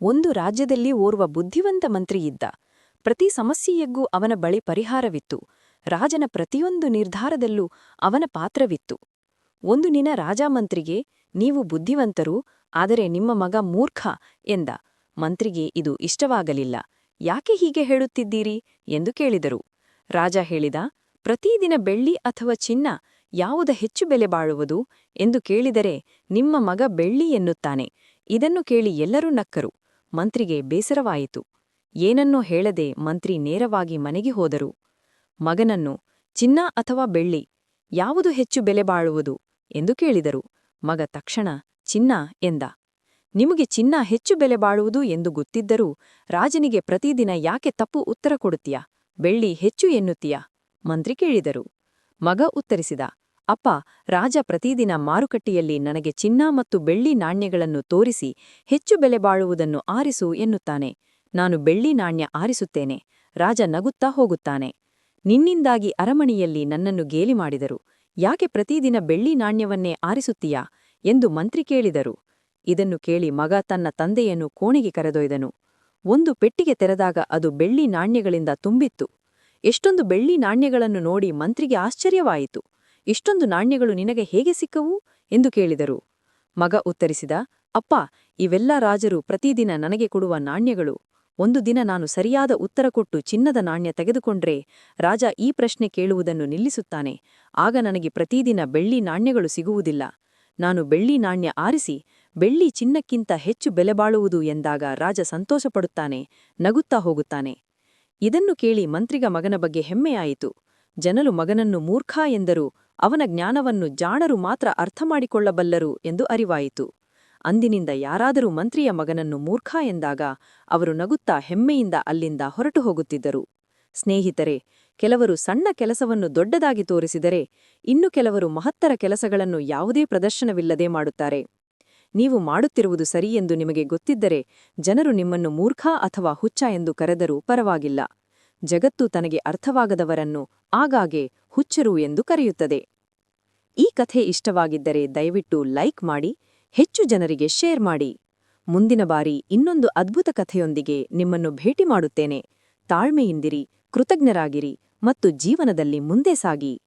ಒಂದು ರಾಜ್ಯದಲ್ಲಿ ಓರ್ವ ಬುದ್ಧಿವಂತ ಮಂತ್ರಿಯಿದ್ದ ಪ್ರತಿ ಸಮಸ್ಯೆಯಗ್ಗೂ ಅವನ ಬಳಿ ಪರಿಹಾರವಿತ್ತು. ರಾಜನ ಪ್ರತಿಯೊಂದು ನಿರ್ಧಾರದಲ್ಲೂ ಅವನ ಪಾತ್ರವಿತ್ತು. ಒಂದು ದಿನ ರಾಜಮಂತ್ರಿಗೆ ನೀವು ಬುದ್ಧಿವಂತರು, ಆದರೆ ನಿಮ್ಮ ಮಗ ಮೂರ್ಖ ಎಂದ. ಮಂತ್ರಿಗೆ, ಇದು ಇಷ್ಟವಾಗಲಿಲ್ಲ. ಯಾಕೆ ಹೀಗೆ ಹೇಳುತ್ತಿದ್ದೀರಿ? ಎಂದು ಕೇಳಿದರು. ರಾಜ ಹೇಳಿದ, ಪ್ರತಿದಿನ ಬೆಳ್ಳಿ ಅಥವಾ ಚಿನ್ನ ಯಾವುದ ಹೆಚ್ಚು ಬೆಲೆ ಬಾಳುವುದು? ಎಂದು ಕೇಳಿದರೆ, ನಿಮ್ಮ ಮಗ ಬೆಳ್ಳಿ ಎನ್ನುತ್ತಾನೆ. ಇದನ್ನು ಕೇಳಿ ಎಲ್ಲರೂ ನಕ್ಕರು. ಮಂತ್ರಿಗೆ ಬೇಸರವಾಯಿತು. ಏನನ್ನೋ ಹೇಳದೆ ಮಂತ್ರಿ ನೇರವಾಗಿ ಮನೆಗೆ ಹೋದರು. ಮಗನನ್ನು, ಚಿನ್ನ ಅಥವಾ ಬೆಳ್ಳಿ, ಯಾವುದು ಹೆಚ್ಚು ಬೆಲೆ ಬಾಳುವುದು? ಎಂದು ಕೇಳಿದರು. ಮಗ ತಕ್ಷಣ, ಚಿನ್ನ ಎಂದ. ನಿಮಗೆ ಚಿನ್ನ ಹೆಚ್ಚು ಬೆಲೆ ಬಾಳುವುದು ಎಂದು ಗೊತ್ತಿದ್ದರೂ ರಾಜನಿಗೆ ಪ್ರತಿದಿನ ಯಾಕೆ ತಪ್ಪು ಉತ್ತರ ಕೊಡುತ್ತೀಯಾ? ಬೆಳ್ಳಿ ಹೆಚ್ಚು ಎನ್ನುತ್ತೀಯಾ? ಮಂತ್ರಿ ಕೇಳಿದರು. ಮಗ ಉತ್ತರಿಸಿದ. ಅಪ್ಪ, ರಾಜ ಪ್ರತಿದಿನ ಮಾರುಕಟ್ಟೆಯಲ್ಲಿ ನನಗೆ ಚಿನ್ನ ಮತ್ತು ಬೆಳ್ಳಿ ನಾಣ್ಯಗಳನ್ನು ತೋರಿಸಿ, ಹೆಚ್ಚು ಬೆಲೆ ಬಾಳುವುದನ್ನು ಆರಿಸು ಎನ್ನುತ್ತಾನೆ. ನಾನು ಬೆಳ್ಳಿ ನಾಣ್ಯ ಆರಿಸುತ್ತೇನೆ. ರಾಜ ನಗುತ್ತಾ ಹೋಗುತ್ತಾನೆ. ನಿನ್ನಿಂದಾಗಿ ಅರಮನೆಯಲ್ಲಿ ನನ್ನನ್ನು ಗೇಲಿ ಮಾಡಿದರು. ಯಾಕೆ ಪ್ರತಿದಿನ ಬೆಳ್ಳಿ ನಾಣ್ಯವನ್ನೇ ಆರಿಸುತ್ತೀಯಾ? ಎಂದು ಮಂತ್ರಿ ಕೇಳಿದರು. ಇದನ್ನು ಕೇಳಿ ಮಗ ತನ್ನ ತಂದೆಯನ್ನು ಕೋಣೆಗೆ ಕರೆದೊಯ್ದನು. ಒಂದು ಪೆಟ್ಟಿಗೆ ತೆರೆದಾಗ ಅದು ಬೆಳ್ಳಿ ನಾಣ್ಯಗಳಿಂದ ತುಂಬಿತ್ತು. ಎಷ್ಟೊಂದು ಬೆಳ್ಳಿ ನಾಣ್ಯಗಳನ್ನು ನೋಡಿ ಮಂತ್ರಿಗೆ ಆಶ್ಚರ್ಯವಾಯಿತು. ಇಷ್ಟೊಂದು ನಾಣ್ಯಗಳು ನಿನಗೆ ಹೇಗೆ ಸಿಕ್ಕವು? ಎಂದು ಕೇಳಿದರು. ಮಗ ಉತ್ತರಿಸಿದ, ಅಪ್ಪ, ಇವೆಲ್ಲ ರಾಜರು ಪ್ರತಿದಿನ ನನಗೆ ಕೊಡುವ ನಾಣ್ಯಗಳು. ಒಂದು ದಿನ ನಾನು ಸರಿಯಾದ ಉತ್ತರ ಕೊಟ್ಟು ಚಿನ್ನದ ನಾಣ್ಯ ತೆಗೆದುಕೊಂಡ್ರೆ ರಾಜ ಈ ಪ್ರಶ್ನೆ ಕೇಳುವುದನ್ನು ನಿಲ್ಲಿಸುತ್ತಾನೆ. ಆಗ ನನಗೆ ಪ್ರತಿದಿನ ಬೆಳ್ಳಿ ನಾಣ್ಯಗಳು ಸಿಗುವುದಿಲ್ಲ. ನಾನು ಬೆಳ್ಳಿ ನಾಣ್ಯ ಆರಿಸಿ, ಬೆಳ್ಳಿ ಚಿನ್ನಕ್ಕಿಂತ ಹೆಚ್ಚು ಬೆಲೆಬಾಳುವುದು ಎಂದಾಗ ರಾಜ ಸಂತೋಷಪಡುತ್ತಾನೆ, ನಗುತ್ತಾ ಹೋಗುತ್ತಾನೆ. ಇದನ್ನು ಕೇಳಿ ಮಂತ್ರಿಗ ಮಗನ ಬಗ್ಗೆ ಹೆಮ್ಮೆಯಾಯಿತು. ಜನರು ಮಗನನ್ನು ಮೂರ್ಖ ಎಂದರೂ. ಅವನ ಜ್ಞಾನವನ್ನು ಜಾಣರು ಮಾತ್ರ ಅರ್ಥಮಾಡಿಕೊಳ್ಳಬಲ್ಲರು ಎಂದು ಅರಿವಾಯಿತು. ಅಂದಿನಿಂದ ಯಾರಾದರೂ ಮಂತ್ರಿಯ ಮಗನನ್ನು ಮೂರ್ಖ ಎಂದಾಗ ಅವರು ನಗುತ್ತಾ ಹೆಮ್ಮೆಯಿಂದ ಅಲ್ಲಿಂದ ಹೊರಟು ಹೋಗುತ್ತಿದ್ದರು. ಸ್ನೇಹಿತರೆ, ಕೆಲವರು ಸಣ್ಣ ಕೆಲಸವನ್ನು ದೊಡ್ಡದಾಗಿ ತೋರಿಸಿದರೆ ಇನ್ನು ಕೆಲವರು ಮಹತ್ತರ ಕೆಲಸಗಳನ್ನು ಯಾವುದೇ ಪ್ರದರ್ಶನವಿಲ್ಲದೆ ಮಾಡುತ್ತಾರೆ. ನೀವು ಮಾಡುತ್ತಿರುವುದು ಸರಿ ಎಂದು ನಿಮಗೆ ಗೊತ್ತಿದ್ದರೆ ಜನರು ನಿಮ್ಮನ್ನು ಮೂರ್ಖ ಅಥವಾ ಹುಚ್ಚ ಎಂದು ಕರೆದರೂ ಪರವಾಗಿಲ್ಲ. ಜಗತ್ತು ತನಗೆ ಅರ್ಥವಾಗದವರನ್ನು ಆಗಾಗೆ ಹುಚ್ಚರು ಎಂದು ಕರೆಯುತ್ತದೆ. ಈ ಕಥೆ ಇಷ್ಟವಾಗಿದ್ದರೆ ದಯವಿಟ್ಟು ಲೈಕ್ ಮಾಡಿ, ಹೆಚ್ಚು ಜನರಿಗೆ ಶೇರ್ ಮಾಡಿ. ಮುಂದಿನ ಬಾರಿ ಇನ್ನೊಂದು ಅದ್ಭುತ ಕಥೆಯೊಂದಿಗೆ ನಿಮ್ಮನ್ನು ಭೇಟಿ ಮಾಡುತ್ತೇನೆ. ತಾಳ್ಮೆಯಿಂದಿರಿ, ಕೃತಜ್ಞರಾಗಿರಿ ಮತ್ತು ಜೀವನದಲ್ಲಿ ಮುಂದೆ ಸಾಗಿ.